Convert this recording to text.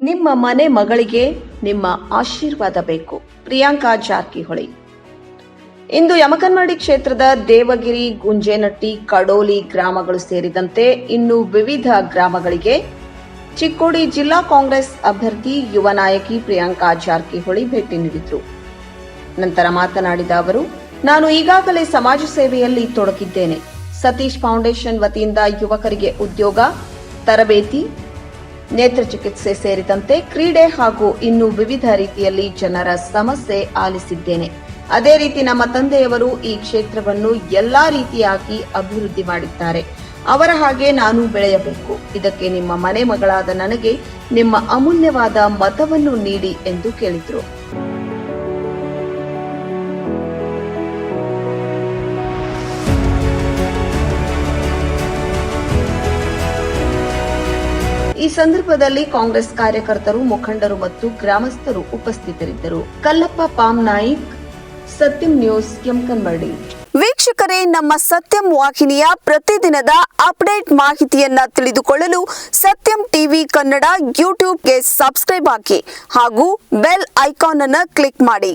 ನಿಮ್ಮ ಮನೆ ಮಗಳಿಗೆ ನಿಮ್ಮ ಆಶೀರ್ವಾದ ಬೇಕು. ಪ್ರಿಯಾಂಕಾ ಜಾರಕಿಹೊಳಿ. ಇಂದು ಯಮಕನ್ವಾಡಿ ಕ್ಷೇತ್ರದ ದೇವಗಿರಿ, ಗುಂಜೇನಟ್ಟಿ, ಕಡೋಲಿ ಗ್ರಾಮಗಳು ಸೇರಿದಂತೆ ಇನ್ನು ವಿವಿಧ ಗ್ರಾಮಗಳಿಗೆ ಚಿಕ್ಕೋಡಿ ಜಿಲ್ಲಾ ಕಾಂಗ್ರೆಸ್ ಅಭ್ಯರ್ಥಿ ಯುವ ನಾಯಕಿ ಪ್ರಿಯಾಂಕಾ ಜಾರಕಿಹೊಳಿ ಭೇಟಿ ನೀಡಿದ್ರು. ನಂತರ ಮಾತನಾಡಿದ ಅವರು, ನಾನು ಈಗಾಗಲೇ ಸಮಾಜ ಸೇವೆಯಲ್ಲಿ ತೊಡಗಿದ್ದೇನೆ. ಸತೀಶ್ ಫೌಂಡೇಶನ್ ವತಿಯಿಂದ ಯುವಕರಿಗೆ ಉದ್ಯೋಗ, ತರಬೇತಿ ನೇತ್ರ ಚಿಕಿತ್ಸೆ ಸೇರಿದಂತೆ ಕ್ರೀಡೆ ಹಾಗೂ ಇನ್ನು ವಿವಿಧ ರೀತಿಯಲ್ಲಿ ಜನರ ಸಮಸ್ಯೆ ಆಲಿಸಿದ್ದೇನೆ. ಅದೇ ರೀತಿ ನಮ್ಮ ತಂದೆಯವರು ಈ ಕ್ಷೇತ್ರವನ್ನು ಎಲ್ಲಾ ರೀತಿಯಾಗಿ ಅಭಿವೃದ್ಧಿ ಮಾಡಿದ್ದಾರೆ. ಅವರ ಹಾಗೆ ನಾನು ಬೆಳೆಯಬೇಕು. ಇದಕ್ಕೆ ನಿಮ್ಮ ಮನೆ ಮಗಳಾದ ನನಗೆ ನಿಮ್ಮ ಅಮೂಲ್ಯವಾದ ಮತವನ್ನು ನೀಡಿ ಎಂದು ಕೇಳಿದರು. ಈ ಸಂದರ್ಭದಲ್ಲಿ ಕಾಂಗ್ರೆಸ್ ಕಾರ್ಯಕರ್ತರು, ಮುಖಂಡರು ಮತ್ತು ಗ್ರಾಮಸ್ಥರು ಉಪಸ್ಥಿತರಿದ್ದರು. ಕಲ್ಲಪ್ಪ ಪಾಮ್ ನಾಯಿಕ್, ಸತ್ಯಂ ನ್ಯೂಸ್ ಕೆಂಕನ್ಮಡಿ ವೀಕ್ಷಕರೇ, ನಮ್ಮ ಸತ್ಯಂ ವಾಹಿನಿಯ ಪ್ರತಿದಿನದ ಅಪ್ಡೇಟ್ ಮಾಹಿತಿಯನ್ನ ತಿಳಿದುಕೊಳ್ಳಲು ಸತ್ಯಂ ಟಿವಿ ಕನ್ನಡ ಯೂಟ್ಯೂಬ್ಗೆ ಸಬ್ಸ್ಕ್ರೈಬ್ ಹಾಕಿ ಹಾಗೂ ಬೆಲ್ ಐಕಾನ್ ಅನ್ನು ಕ್ಲಿಕ್ ಮಾಡಿ.